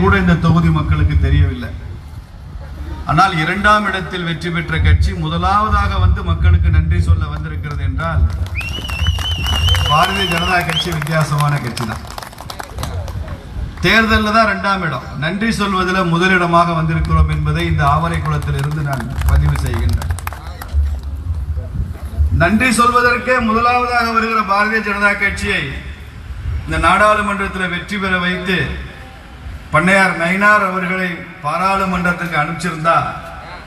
கூட இந்த தொகுதி மக்களுக்கு தெரியவில்லை. ஆனால் இரண்டாம் இடத்தில் வெற்றி பெற்ற கட்சி முதலாவதாக வந்து மக்களுக்கு நன்றி சொல்ல வந்திருக்கிறது என்றால் பாரதிய ஜனதா கட்சி வித்தியாசமான கட்சி தான் தேர்தலில் தான் ரெண்டாம் இடம். நன்றி சொல்வதில் முதலிடமாக வந்திருக்கிறோம் என்பதை இந்த ஆவரை குளத்தில் இருந்து நான் பதிவு செய்கின்றேன். நன்றி சொல்வதற்கே முதலாவதாக வருகிற பாரதிய ஜனதா கட்சியை இந்த நாடாளுமன்றத்தில் வெற்றி பெற வைத்து பண்ணையார் நயினார் அவர்களை பாராளுமன்றத்துக்கு அனுப்பிச்சிருந்தா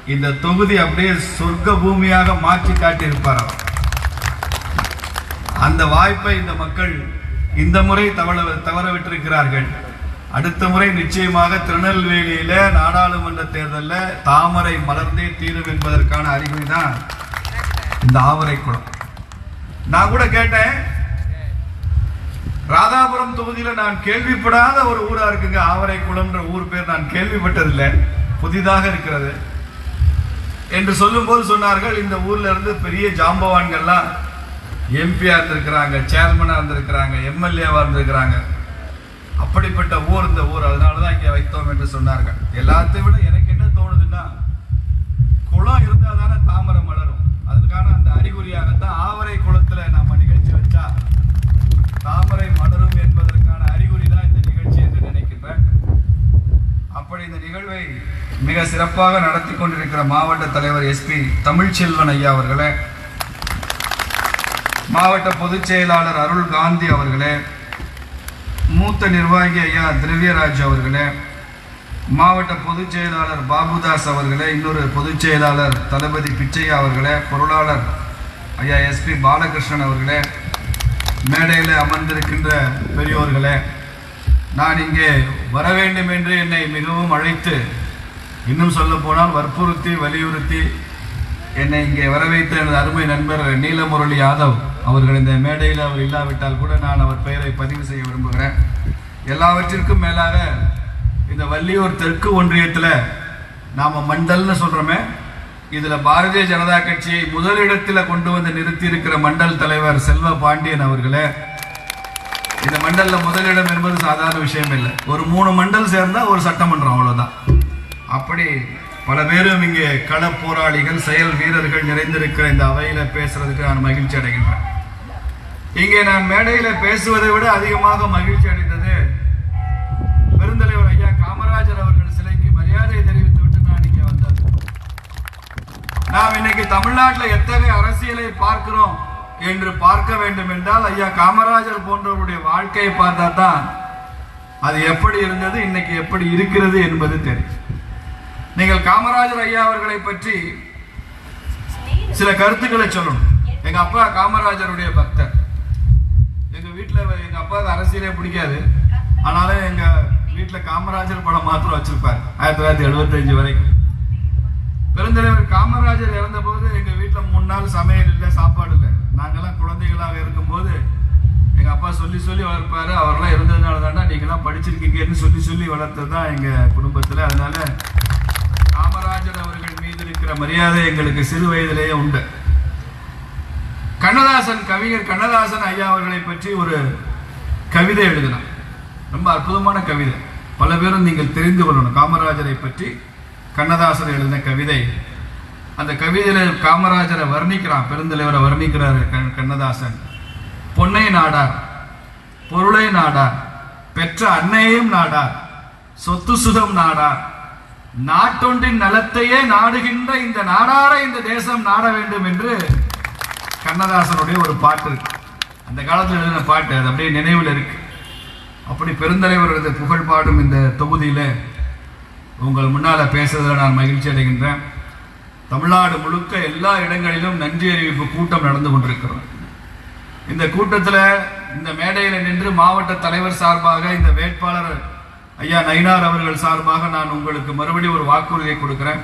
இந்த தொகுதி அப்படியே சொர்க்க பூமியாக மாற்றி காட்டியிருப்பார் அவர். அந்த வாய்ப்பை இந்த மக்கள் இந்த முறை தவற தவற விட்டிருக்கிறார்கள் அடுத்த முறை நிச்சயமாக திருநெல்வேலியில நாடாளுமன்ற தேர்தலில் தாமரை மலர்ந்தே தீரும் என்பதற்கான அறிகுறி தான் இந்த ஆவரைக்குளம். நான் கூட கேட்டேன் ராதாபுரம் தொகுதியில் நான் கேள்விப்படாத ஒரு ஊரா இருக்குங்க. ஆவரைக்குளம்ன்ற ஊர் பேர் நான் கேள்விப்பட்டதில்லை. புதிதாக இருக்கிறது. என்று சொல்லும்போது சொன்னார்கள் இந்த ஊர்ல இருந்து பெரிய ஜாம்பவான்கள்லாம் எம்பியா இருந்திருக்கிறாங்க சேர்மனாக இருந்திருக்கிறாங்க எம்எல்ஏவா இருந்திருக்கிறாங்க. அப்படிப்பட்ட ஊர் இந்த ஊர். அதனாலதான் இங்கே வைத்தோம் என்று சொன்னார்கள். எல்லாத்தையும் விட எனக்கு என்ன தோணுதுன்னா குளம் இருந்தா தானே தாமரை மலரும் அதுக்கான அந்த அறிகுறியாகத்தான் ஆவரை குளத்துல நம்ம நிகழ்ச்சி வச்சா தாமரை மலரும் என்பதற்கான அறிகுறி தான் இந்த நிகழ்ச்சி என்று நினைக்கின்றேன் அப்படி இந்த நிகழ்வை மிக சிறப்பாக நடத்தி கொண்டிருக்கிற மாவட்ட தலைவர் எஸ்பி தமிழ்ச்செல்வன் ஐயா அவர்களே மாவட்ட பொதுச் செயலாளர் அருள் காந்தி அவர்களே மூத்த நிர்வாகி ஐயா திரவியராஜ் அவர்களே மாவட்ட பொதுச் செயலாளர் பாபுதாஸ் அவர்களே இன்னொரு பொதுச் செயலாளர் தளபதி பிச்சையா அவர்களே பொருளாளர் ஐயா எஸ்பி பாலகிருஷ்ணன் அவர்களே மேடையில் அமர்ந்திருக்கின்ற பெரியோர்களே நான் இங்கே வர வேண்டும் என்று என்னை மிகவும் அழைத்து இன்னும் சொல்ல போனால் வற்புறுத்தி வலியுறுத்தி என்னை இங்கே வர வைத்த எனது அருமை நண்பர் நீலமுரளி யாதவ் அவர்கள் இந்த மேடையில் அவர் இல்லாவிட்டால் கூட நான் அவர் பெயரை பதிவு செய்ய விரும்புகிறேன். எல்லாவற்றிற்கும் மேலாக இந்த வள்ளியூர் தெற்கு ஒன்றியத்தில் நாம் மண்டல்னு சொல்கிறோமே இதில் பாரதிய ஜனதா கட்சியை முதலிடத்தில் கொண்டு வந்து நிறுத்தி இருக்கிற மண்டல் தலைவர் செல்வ பாண்டியன் அவர்களே இந்த மண்டலில் முதலிடம் என்பது சாதாரண விஷயம் இல்லை. ஒரு மூணு மண்டல் சேர்ந்தால் ஒரு சட்டமன்றம் அவ்வளோதான் அப்படி பல பேரும் இங்கே கள போராளிகள் செயல் வீரர்கள் நிறைந்திருக்கிற இந்த அவையில பேசுறதுக்கு நான் மகிழ்ச்சி அடைகின்றேன். இங்கே நான் மேடையில பேசுவதை விட அதிகமாக மகிழ்ச்சி அடைந்தது பெருந்தலைவர் ஐயா காமராஜர் அவர்கள் சிலைக்கு மரியாதை தெரிவித்து விட்டு நான் இங்கே வந்தது. நாம் இன்னைக்கு தமிழ்நாட்டில் எத்தகைய அரசியலை பார்க்கிறோம் என்று பார்க்க வேண்டும் என்றால் ஐயா காமராஜர் போன்றவருடைய வாழ்க்கையை பார்த்தா தான் அது எப்படி இருந்தது இன்னைக்கு எப்படி இருக்கிறது என்பது தெரியும். நீங்கள் காமராஜர் ஐயா அவர்களை பற்றி சில கருத்துக்களை சொல்லணும். எங்க அப்பா காமராஜருடைய பக்தர். எங்க வீட்டுல எங்க அப்பா அரசியலே பிடிக்காது. ஆனாலும் எங்க வீட்டுல காமராஜர் படம் மாத்திரம் வச்சிருப்பார் ஆயிரத்தி தொள்ளாயிரத்தி எழுபத்தஞ்சு வரைக்கும். பெருந்தலைவர் காமராஜர் இறந்த போது எங்க வீட்டுல மூணு நாள் சமையல் இல்லை சாப்பாடு இல்லை. நாங்கெல்லாம் குழந்தைகளாக இருக்கும்போது எங்க அப்பா சொல்லி சொல்லி வளர்ப்பாரு. அவரெல்லாம் இருந்ததுனால தாண்டா நீங்களாம் படிச்சிருக்கீங்கன்னு சொல்லி சொல்லி வளர்த்தது தான் எங்க குடும்பத்துல. அதனால காமராஜர் அவர்கள் மீது இருக்கிற மரியாதை எங்களுக்கு சிறு வயதிலேயே உண்டு. கண்ணதாசன் கவிஞர் கண்ணதாசன் ஐயா அவர்களை பற்றி ஒரு கவிதை எழுதினார். ரொம்ப அற்புதமான கவிதை. பல பேரும் நீங்கள் தெரிந்து கொள்ளணும். காமராஜரை பற்றி கண்ணதாசன் எழுதின கவிதை. அந்த கவிதையில காமராஜரை வர்ணிக்கிறான். பெருந்தலைவரை வர்ணிக்கிறாரு கண்- கண்ணதாசன். பொன்னை நாடார் பொருளை நாடார் பெற்ற அன்னையையும் நாடார் சொத்து சுகம் நாடார் நாட்டொன்றின் நலத்தையே நாடுகின்ற இந்த நாடார இந்த தேசம் நாட வேண்டும் என்று கண்ணதாசனுடைய ஒரு பாட்டு இருக்கு. அந்த காலத்தில் எழுதின பாட்டு அது அப்படியே நினைவில் இருக்கு. அப்படி பெருந்தலைவரது புகழ் பாடும் இந்த தொகுதியில் உங்கள் முன்னால் பேசுறதில் நான் மகிழ்ச்சி அடைகின்றேன். தமிழ்நாடு முழுக்க எல்லா இடங்களிலும் நன்றி அறிவிப்பு கூட்டம் நடந்து கொண்டிருக்கிறோம். இந்த கூட்டத்தில் இந்த மேடையில் நின்று மாவட்ட தலைவர் சார்பாக இந்த வேட்பாளர் ஐயா நயினார் அவர்கள் சார்பாக நான் உங்களுக்கு மறுபடியும் ஒரு வாக்குறுதியை கொடுக்குறேன்.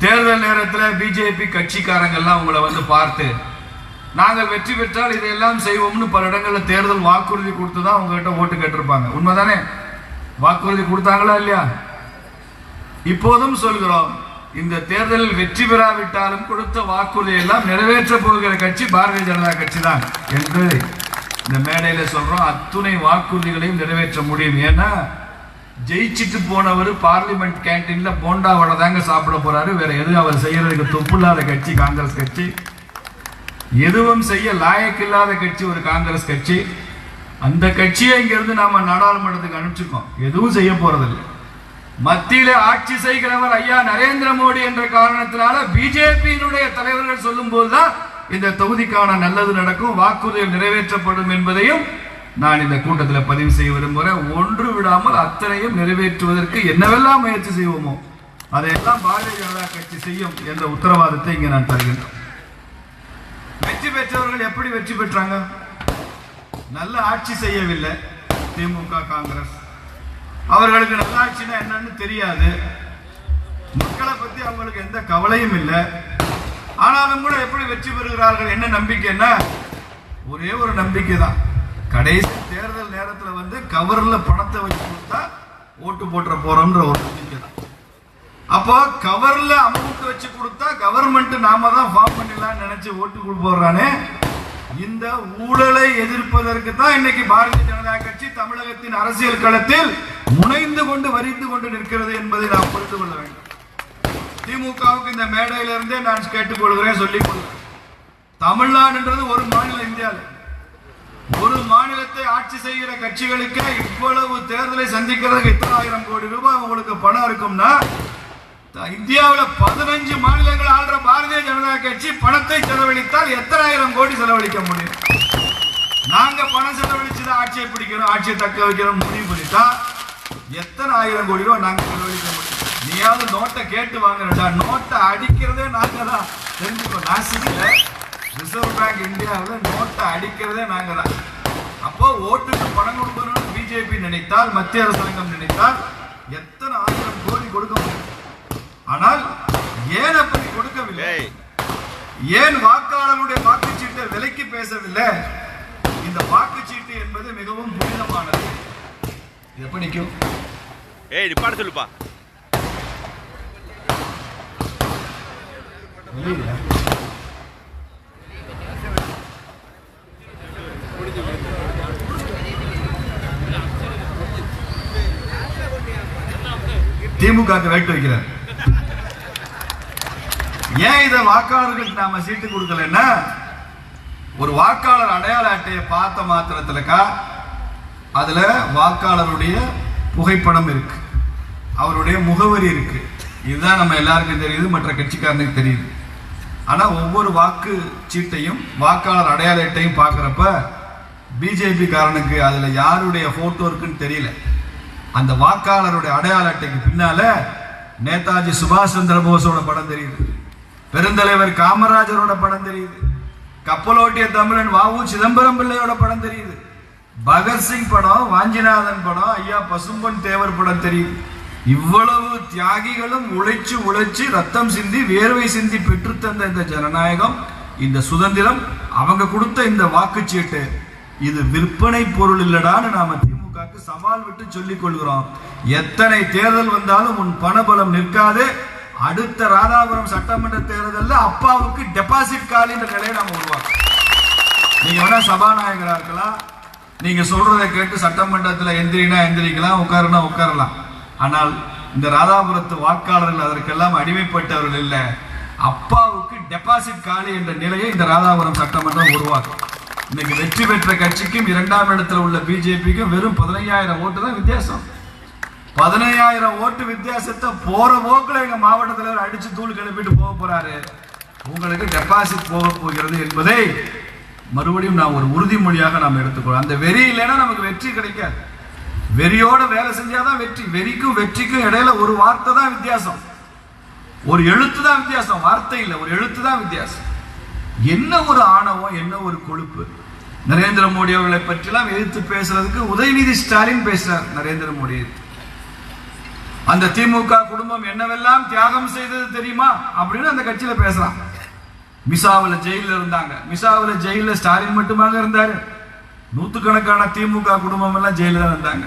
தேர்தல் நேரத்தில் பிஜேபி கட்சிக்காரங்கள்லாம் உங்களை வந்து பார்த்து நாங்கள் வெற்றி பெற்றால் இதையெல்லாம் செய்வோம்னு பல இடங்களில் தேர்தல் வாக்குறுதி கொடுத்து தான் உங்ககிட்ட ஓட்டு கேட்டிருப்பாங்க. உண்மைதானே? வாக்குறுதி கொடுத்தாங்களா இல்லையா? இப்போதும் சொல்கிறோம் இந்த தேர்தலில் வெற்றி பெறாவிட்டாலும் கொடுத்த வாக்குறுதியெல்லாம் நிறைவேற்றப் நிறைவேற்ற போகிற கட்சி பாரதிய ஜனதா கட்சி தான் என்று இந்த மேடையில் சொல்கிறோம் அத்துணை வாக்குறுதிகளையும் நிறைவேற்ற முடியும். ஏன்னா ஜெயிச்சிட்டு போனவர் பார்லிமெண்ட் கேன்டீனில் போண்டாவோட தாங்க சாப்பிட போகிறாரு வேறு எதுவும் அவர் செய்யறதுக்கு துப்பில்லாத கட்சி காங்கிரஸ் கட்சி. எதுவும் செய்ய லாயக்கில்லாத கட்சி ஒரு காங்கிரஸ் கட்சி. அந்த கட்சியை இங்கிருந்து நாம் நாடாளுமன்றத்துக்கு அனுப்பிச்சிருக்கோம். எதுவும் செய்ய போகிறதில்லை மத்தியில ஆட்சி செய்கிறவர் ஐயா நரேந்திர மோடி என்ற காரணத்தினால பிஜேபியினுடைய தலைவர்கள் சொல்லும் போதுதான் இந்த தொகுதிக்கான நல்லது நடக்கும் வாக்குறுதிகள் நிறைவேற்றப்படும் என்பதையும் நான் இந்த கூட்டத்தில் பதிவு செய்ய விரும்புகிறேன் ஒன்று விடாமல் அத்தனையும் நிறைவேற்றுவதற்கு என்னவெல்லாம் முயற்சி செய்வோமோ அதையெல்லாம் பாரதிய ஜனதா கட்சி செய்யும் என்ற உத்தரவாதத்தை இங்கே நான் தருகின்றேன். வெற்றி பெற்றவர்கள் எப்படி வெற்றி பெற்றாங்க? நல்ல ஆட்சி செய்யவில்லை திமுக காங்கிரஸ். அவர்களுக்கு நல்லாட்சினா என்னன்னு தெரியாது. மக்களை பத்தி அவங்களுக்கு எந்த கவலையும் இல்லை. ஆனாலும் கூட எப்படி வெற்றி பெறுகிறார்கள் என்ன நம்பிக்கைன்னா ஒரே ஒரு நம்பிக்கை தான் கடைசி தேர்தல் நேரத்தில் வந்து கவரில் பணத்தை வச்சு கொடுத்தா ஓட்டு போட்டுற போறோம்ன்ற ஒரு நம்பிக்கை தான் அப்போ கவரில் அமௌண்ட் வச்சு கொடுத்தா கவர்மெண்ட் நாம தான் ஃபார்ம் பண்ணிடலாம்னு நினைச்சு ஓட்டு கொடுப்போறானே இந்த ஊழலை எதிர்ப்பதற்கு தான் இன்னைக்கு பாரதிய ஜனதா கட்சி தமிழகத்தின் அரசியல் களத்தில் முனைந்து கொண்டு வரிந்து கொண்டு நிற்கிறது என்பதை நாம் புரிந்து கொள்ள வேண்டும். திமுகவுக்கு இந்த மேடையிலிருந்தே நான் கேட்டுக்கொள்கிறேன் சொல்லிக் கொள்கிறேன் தமிழ்நாடுன்றது ஒரு மாநிலம் இந்தியாவில் ஒரு மாநிலத்தை ஆட்சி செய்கிற கட்சிகளுக்கு இவ்வளவு தேர்தலை சந்திக்கிறதுக்கு இத்தனை ஆயிரம் கோடி ரூபாய் உங்களுக்கு பணம் இருக்கும்னா இந்தியாவில் பதினஞ்சு மாநிலங்கள் ஆள்ற பாரதிய ஜனதா கட்சி பணத்தை செலவழித்தால் எத்தனை ஆயிரம் கோடி செலவழிக்க முடியும்? நாங்க பணம் செலவழிச்சுதான் ஆட்சியை பிடிக்கிறோம் ஆட்சியை தக்க வைக்கிறோம் முடிவு பண்ணிட்டா எத்தனை ஆயிரம் கோடி ரூபாய் நாங்கள் செலவழிக்க முடியும்? நீயாவது நோட்டை கேட்டு வாங்குறடா நோட்டை அடிக்கிறதே நாங்க தான் தெரிஞ்சுக்கோ நாசிக்ல ரிசர்வ் பேங்க் இந்தியாவில் நோட்டை அடிக்கிறதே நாங்க தான் அப்போ ஓட்டுக்கு பணம் கொடுக்கணும்னு பிஜேபி நினைத்தால் மத்திய அரசாங்கம் நினைத்தால் எத்தனை ஆயிரம் கோடி கொடுக்க முடியும்? ஆனால் ஏன் அப்படி கொடுக்கவில்லை? ஏன் வாக்காளருடைய வாக்குச்சீட்டை விலைக்கு பேசவில்லை? இந்த வாக்குச்சீட்டு என்பது மிகவும் புனிதமானது. எப்படி நிற்கும் ஏய் நிப்பாட சொல்லுப்பா. திமுக வேட்டு வைக்கிறார் ஏன் இதை வாக்காளர்களுக்கு நாம சீட்டு கொடுக்கலன்னா ஒரு வாக்காளர் அடையாள அட்டையை பார்த்த மாத்திரத்துலக்கா அதுல வாக்காளருடைய புகைப்படம் இருக்கு. அவருடைய முகவரி இருக்கு. இதுதான் நம்ம எல்லாருக்கும் தெரியுது மற்ற கட்சிக்காரனுக்கு தெரியுது. ஆனால் ஒவ்வொரு வாக்கு சீட்டையும் வாக்காளர் அடையாள அட்டையும் பார்க்குறப்ப பிஜேபி காரனுக்கு அதில் யாருடைய ஃபோட்டோ இருக்குன்னு தெரியல. அந்த வாக்காளருடைய அடையாள அட்டைக்கு பின்னால் நேதாஜி சுபாஷ் சந்திர போஸோட படம் தெரியுது. பெருந்தலைவர் காமராஜரோட படம் தெரியுது. கப்பலோட்டிய தமிழன் வாவு சிதம்பரம் பிள்ளையோட படம் தெரியுது. பகத்சிங் படம் வாஞ்சிநாதன் படம் ஐயா பசும்பொன் தேவர் படம் தெரியுது. இவ்வளவு தியாகிகளும் உழைச்சு உழைச்சு ரத்தம் சிந்தி வேர்வை சிந்தி பெற்றுத்தந்த இந்த ஜனநாயகம் இந்த சுதந்திரம் அவங்க கொடுத்த இந்த வாக்குச்சீட்டு இது விற்பனை பொருள் இல்லடான்னு நாம திமுகக்கு சவால் விட்டு சொல்லிக் கொள்கிறோம். எத்தனை தேர்தல் வந்தாலும் உன் பணபலம் நிற்காது. அடுத்த ராதாபுரம் சட்டமன்ற தேர்தலில் அப்பாவுக்கு டெபாசிட் காலின்ற நிலையை நாம உருவாக்கும் நீங்க வேணா சபாநாயகரா இருக்கலாம். நீங்க சொல்றதை கேட்டு சட்டமன்றத்தில் எந்திரினா எந்திரிக்கலாம் உட்காருனா உட்காரலாம். ஆனால் இந்த ராதாபுரத்து வாக்காளர்கள் அதற்கெல்லாம் அடிமைப்பட்டவர்கள் இல்லை. அப்பாவுக்கு டெபாசிட் காலி என்ற நிலையை இந்த ராதாபுரம் சட்டமன்றம் உருவாக்கும். இன்னைக்கு வெற்றி பெற்ற கட்சிக்கும் இரண்டாம் இடத்துல உள்ள பிஜேபிக்கும் வெறும் பதினையாயிரம் ஓட்டு தான் வித்தியாசம். பதினையாயிரம் ஓட்டு வித்தியாசத்தை போற போக்குல எங்க மாவட்டத்தில் அடிச்சு தூள் கிளப்பிட்டு போக போறாரு. உங்களுக்கு டெபாசிட் போக போகிறது என்பதை மறுபடியும் நான் ஒரு உறுதிமொழியாக நாம் எடுத்துக்கொள்ளும் அந்த வெறி இல்லைன்னா நமக்கு வெற்றி கிடைக்காது. வெறியோட வேலை செஞ்சாதான் வெற்றி. வெறிக்கும் வெற்றிக்கும் இடையில ஒரு வார்த்தை தான் வித்தியாசம். ஒரு எழுத்து தான் வித்தியாசம். வார்த்தை இல்லை ஒரு எழுத்து தான் வித்தியாசம். என்ன ஒரு ஆணவம் என்ன ஒரு கொழுப்பு? நரேந்திர மோடி அவர்களை பற்றிலாம் எதிர்த்து பேசுறதுக்கு உதயநிதி ஸ்டாலின் பேசுறார் நரேந்திர மோடி. அந்த திமுக குடும்பம் என்னவெல்லாம் தியாகம் செய்தது தெரியுமா? அப்படின்னு அந்த கட்சியில பேசலாம். மிசாவில் ஜெயிலில் இருந்தாங்க. மிசாவில் ஜெயிலில் ஸ்டாலின் மட்டுமாக இருந்தார். நூற்றுக்கணக்கான திமுக குடும்பம் எல்லாம் ஜெயிலில் தான் இருந்தாங்க.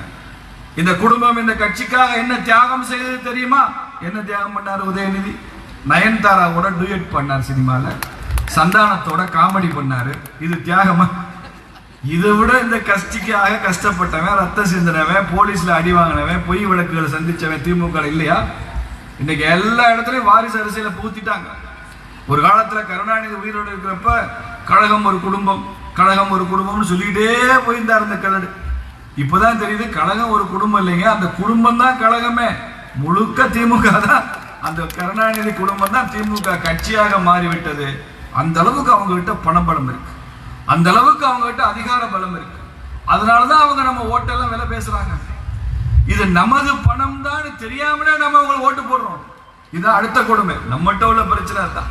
இந்த குடும்பம் இந்த கட்சிக்காக என்ன தியாகம் செய்தது தெரியுமா? என்ன தியாகம் பண்ணார் உதயநிதி? நயன்தாராவோட டூயட் பண்ணார் சினிமால. சந்தானத்தோட காமெடி பண்ணாரு. இது தியாகமா? இதை விட இந்த கஷ்டிக்காக கஷ்டப்பட்டவன் ரத்த சிந்தினவன் போலீஸ்ல அடி வாங்கினவன் பொய் வழக்குகளை சந்திச்சவன் திமுக இல்லையா? இன்னைக்கு எல்லா இடத்துலயும் வாரிசு அரசியல பூத்திட்டாங்க ஒரு காலத்துல கருணாநிதி உயிரோடு இருக்கிறப்ப கழகம் ஒரு குடும்பம் கழகம் ஒரு குடும்பம்னு சொல்லிக்கிட்டே போயிருந்தார் இந்த கலடு இப்போதான் தெரியுது கழகம் ஒரு குடும்பம் இல்லைங்க. அந்த குடும்பம் தான் கழகமே. முழுக்க திமுக தான். அந்த கருணாநிதி குடும்பம் தான் திமுக கட்சியாக மாறிவிட்டது. அந்த அளவுக்கு அவங்க கிட்ட பணபலம் இருக்கு. அந்த அளவுக்கு அவங்க கிட்ட அதிகார பலம் இருக்கு. அதனாலதான் அவங்க நம்ம ஓட்டெல்லாம் விலை பேசுறாங்க. இது நமது பணம் தான் தெரியாமலே நம்ம அவங்களை ஓட்டு போடுறோம். இதுதான் அடுத்த கொடுமை. நம்மகிட்ட உள்ள பிரச்சனை தான்